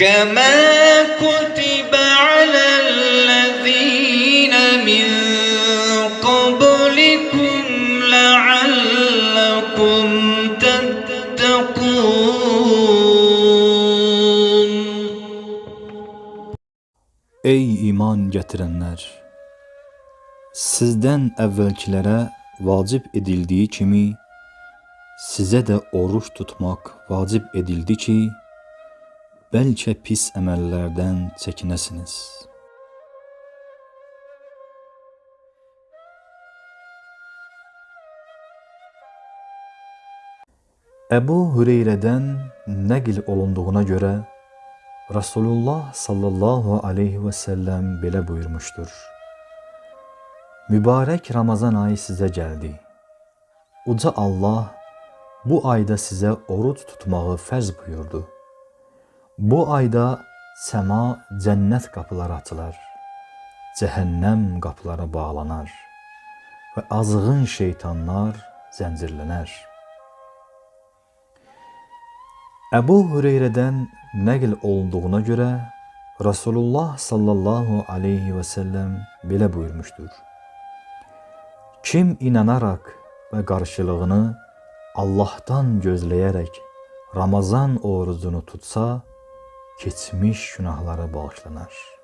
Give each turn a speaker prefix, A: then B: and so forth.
A: كما كتب على الذين من قبلكم لعلكم تتقون
B: Ey iman getirenler! Sizden evvelkilere vacip edildiği kimi, size de oruç tutmak vacip edildi ki, belki pis emellerden çekinesiniz. Ebu Hüreyre'den negil olunduğuna göre Resulullah sallallahu aleyhi ve sellem belə buyurmuştur. Mübarək Ramazan ayı sizə gəldi. Uca Allah bu ayda sizə oruç tutmağı fərz buyurdu. Bu ayda səma cənnət qapıları açılar. Cəhənnəm qapıları bağlanar və azğın şeytanlar zəncirlənər. Əbu Hüreyrədən nəql olunduğuna görə Rasulullah sallallahu aleyhi və səlləm belə buyurmuşdur. Kim inanaraq və qarşılığını Allahdan gözləyərək Ramazan orucunu tutsa, keçmiş günahları bağışlanar.